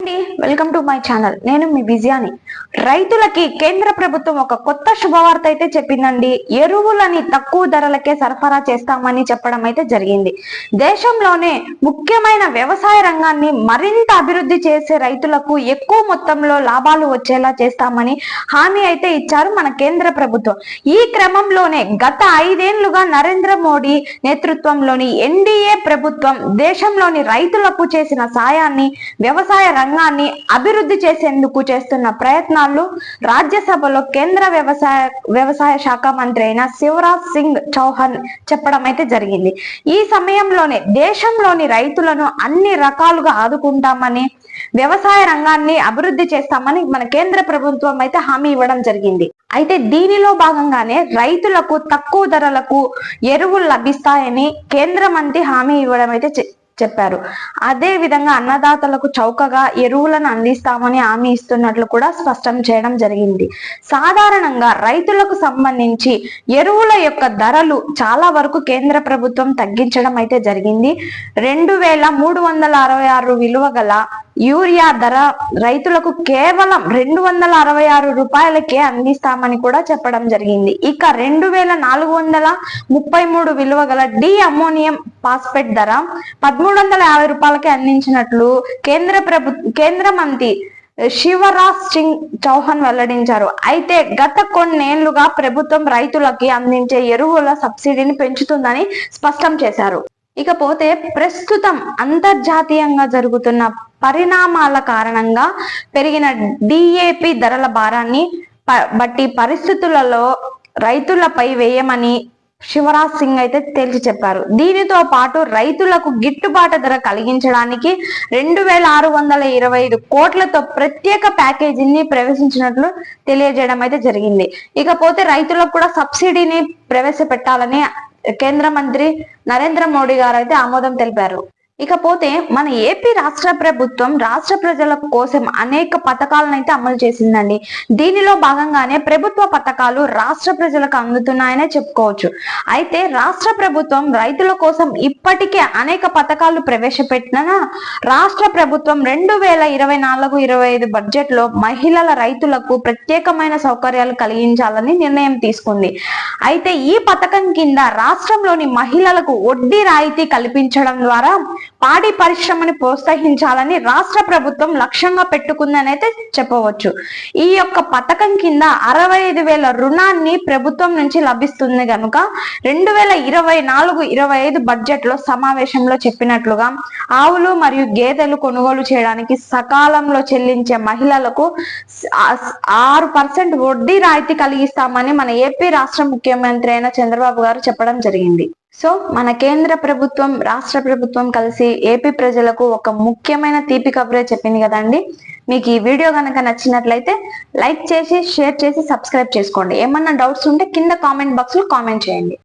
అండి welcome to my channel నేను మీ విజయాని రైతులకి కేంద్ర ప్రభుత్వం ఒక కొత్త శుభవార్త అయితే చెప్పిందండి. ఎరువులని తక్కువ ధరలకే సరఫరా చేస్తామని చెప్పడం అయితే జరిగింది. దేశంలోనే ముఖ్యమైన వ్యవసాయ రంగాన్ని మరింత అభివృద్ధి చేసే రైతులకు ఎక్కువ మొత్తంలో లాభాలు వచ్చేలా చేస్తామని హామీ అయితే ఇచ్చారు మన కేంద్ర ప్రభుత్వం. ఈ క్రమంలోనే గత ఐదేళ్ళుగా నరేంద్ర మోడీ నేతృత్వంలోని ఎన్డీఏ ప్రభుత్వం దేశంలోని రైతులకు చేసిన సాయాన్ని వ్యవసాయ రంగాన్ని అభివృద్ధి చేసేందుకు చేస్తున్న ప్రయత్నాలు రాజ్యసభలో కేంద్ర వ్యవసాయ వ్యవసాయ శాఖ మంత్రి అయిన శివరాజ్ సింగ్ చౌహాన్ చెప్పడం అయితే జరిగింది. ఈ సమయంలోనే దేశంలోని రైతులను అన్ని రకాలుగా ఆదుకుంటామని వ్యవసాయ రంగాన్ని అభివృద్ధి చేస్తామని మన కేంద్ర ప్రభుత్వం అయితే హామీ ఇవ్వడం జరిగింది. అయితే దీనిలో భాగంగానే రైతులకు తక్కువ ధరలకు ఎరువులు లభిస్తాయని కేంద్ర మంత్రి హామీ ఇవ్వడం అయితే చెప్పారు. అదే విధంగా అన్నదాతలకు చౌకగా ఎరువులను అందిస్తామని హామీ ఇస్తున్నట్లు కూడా స్పష్టం చేయడం జరిగింది. సాధారణంగా రైతులకు సంబంధించి ఎరువుల యొక్క ధరలు చాలా వరకు కేంద్ర ప్రభుత్వం తగ్గించడం అయితే జరిగింది. రెండు వేల మూడు వందల అరవై ఆరు విలువ గల యూరియా ధర రైతులకు కేవలం రెండు వందల అరవై ఆరు రూపాయలకే అందిస్తామని కూడా చెప్పడం జరిగింది. ఇక రెండు వేల నాలుగు వందల ముప్పై మూడు విలువ గల డి అమ్మోనియం ఫాస్ఫేట్ ధర పదమూడు వందల యాభై రూపాయలకే అందించినట్లు కేంద్ర ప్రభు కేంద్ర మంత్రి శివరాజ్ సింగ్ చౌహాన్ వెల్లడించారు. అయితే గత కొన్నేళ్ళుగా ప్రభుత్వం రైతులకి అందించే ఎరువుల సబ్సిడీని పెంచుతుందని స్పష్టం చేశారు. ఇకపోతే ప్రస్తుతం అంతర్జాతీయంగా జరుగుతున్న పరిణామాల కారణంగా పెరిగిన డిఏపి ధరల భారాన్ని ప- బట్టి పరిస్థితులలో రైతులపై వేయమని శివరాజ్ సింగ్ అయితే తేల్చి చెప్పారు. దీనితో పాటు రైతులకు గిట్టుబాటు ధర కలిగించడానికి రెండు వేల ఆరు వందల ఇరవై ఐదు కోట్లతో ప్రత్యేక ప్యాకేజీని ప్రవేశించినట్లు తెలియజేయడం అయితే జరిగింది. ఇకపోతే రైతులకు కూడా సబ్సిడీని ప్రవేశపెట్టాలని కేంద్ర మంత్రి నరేంద్ర మోడీ గారు అయితే ఆమోదం తెలిపారు. ఇకపోతే మన ఏపీ రాష్ట్ర ప్రభుత్వం రాష్ట్ర ప్రజల కోసం అనేక పథకాలను అయితే అమలు చేసిందండి. దీనిలో భాగంగానే ప్రభుత్వ పథకాలు రాష్ట్ర ప్రజలకు అందుతున్నాయనే చెప్పుకోవచ్చు. అయితే రాష్ట్ర ప్రభుత్వం రైతుల కోసం ఇప్పటికే అనేక పథకాలు ప్రవేశపెట్టిన రాష్ట్ర ప్రభుత్వం రెండు వేల ఇరవై నాలుగు ఇరవై ఐదు బడ్జెట్లో మహిళల రైతులకు ప్రత్యేకమైన సౌకర్యాలు కలిగించాలని నిర్ణయం తీసుకుంది. అయితే ఈ పథకం కింద రాష్ట్రంలోని మహిళలకు వడ్డీ రాయితీ కల్పించడం ద్వారా పాడి పరిశ్రమని ప్రోత్సహించాలని రాష్ట్ర ప్రభుత్వం లక్ష్యంగా పెట్టుకుందని అయితే చెప్పవచ్చు. ఈ యొక్క పథకం కింద అరవై ఐదు వేల రుణాన్ని ప్రభుత్వం నుంచి లభిస్తుంది కనుక రెండు వేల ఇరవై నాలుగు ఇరవై ఐదు బడ్జెట్లో సమావేశంలో చెప్పినట్లుగా ఆవులు మరియు గేదెలు కొనుగోలు చేయడానికి సకాలంలో చెల్లించే మహిళలకు ఆరు పర్సెంట్ వడ్డీ రాయితీ కలిగిస్తామని మన ఏపీ రాష్ట్ర ముఖ్యమంత్రి అయిన చంద్రబాబు గారు చెప్పడం జరిగింది. సో మన కేంద్ర ప్రభుత్వం రాష్ట్ర ప్రభుత్వం కలిసి ఏపీ ప్రజలకు ఒక ముఖ్యమైన తీపి కబురే చెప్పింది కదండి. మీకు ఈ వీడియో కనుక నచ్చినట్లయితే లైక్ చేసి షేర్ చేసి సబ్స్క్రైబ్ చేసుకోండి. ఏమన్నా డౌట్స్ ఉంటే కింద కామెంట్ బాక్స్లో కామెంట్ చేయండి.